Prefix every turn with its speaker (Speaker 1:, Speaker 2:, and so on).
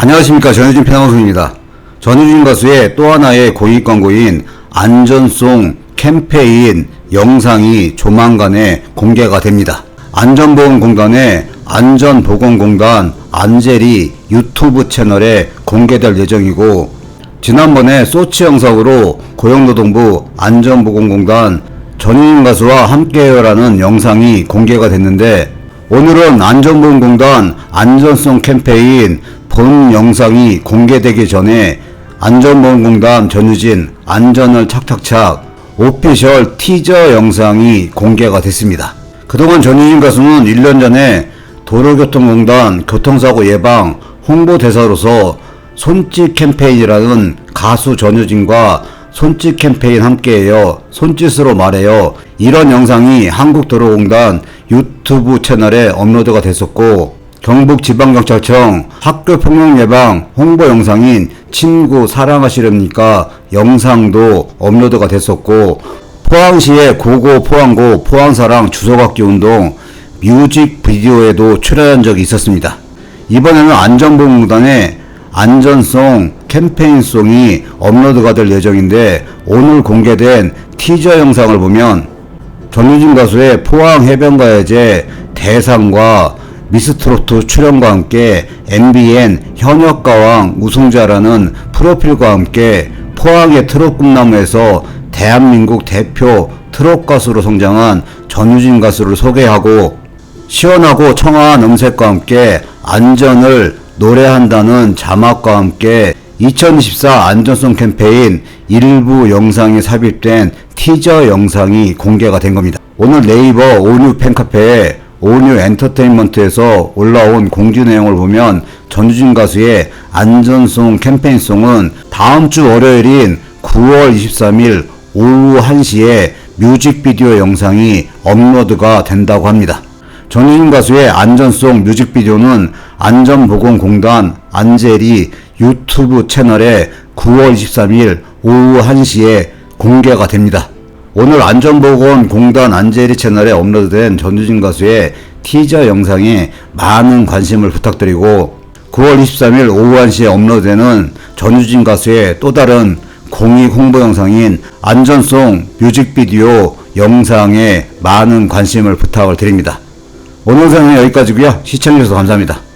Speaker 1: 안녕하십니까 전효진 피나방송입니다. 전효진 가수의 또 하나의 공익 광고인 안전송 캠페인 영상이 조만간에 공개가 됩니다. 안전보건공단의 안전보건공단 안젤이 유튜브 채널에 공개될 예정이고 지난번에 소치 영상으로 고용노동부 안전보건공단 전효진 가수와 함께해요라는 영상이 공개가 됐는데 오늘은 안전보건공단 안전성 캠페인 본 영상이 공개되기 전에 안전보건공단 전유진 안전을 착착착 오피셜 티저 영상이 공개가 됐습니다. 그동안 전유진 가수는 1년 전에 도로교통공단 교통사고 예방 홍보대사로서 손짓 캠페인이라는 가수 전유진과 손짓 캠페인 함께해요. 손짓으로 말해요. 이런 영상이 한국도로공단 유튜브 채널에 업로드가 됐었고 경북지방경찰청 학교폭력예방 홍보 영상인 친구 사랑하시렵니까 영상도 업로드가 됐었고 포항시의 고고 포항고 포항사랑 주소받기 운동 뮤직 비디오에도 출연한 적이 있었습니다. 이번에는 안전보건공단의 안전송 캠페인송이 업로드가 될 예정인데 오늘 공개된 티저 영상을 보면 전유진 가수의 포항 해변가야제 대상과 미스트로트 출연과 함께 MBN 현역가왕 우승자라는 프로필과 함께 포항의 트롯 꿈나무에서 대한민국 대표 트롯 가수로 성장한 전유진 가수를 소개하고 시원하고 청아한 음색과 함께 안전을 노래한다는 자막과 함께 2024 안전성 캠페인 일부 영상이 삽입된 티저 영상이 공개가 된 겁니다. 오늘 네이버 오뉴 팬카페에 오뉴 엔터테인먼트에서 올라온 공지 내용을 보면 전유진 가수의 안전송 캠페인송은 다음 주 월요일인 9월 23일 오후 1시에 뮤직비디오 영상이 업로드가 된다고 합니다. 전유진 가수의 안전송 뮤직비디오는 안전보건공단 안젤이 유튜브 채널에 9월 23일 오후 1시에 공개가 됩니다. 오늘 안전보건공단 안젤이 채널에 업로드된 전유진 가수의 티저 영상에 많은 관심을 부탁드리고 9월 23일 오후 1시에 업로드되는 전유진 가수의 또 다른 공익 홍보 영상인 안전송 뮤직비디오 영상에 많은 관심을 부탁을 드립니다. 오늘 영상은 여기까지고요. 시청해주셔서 감사합니다.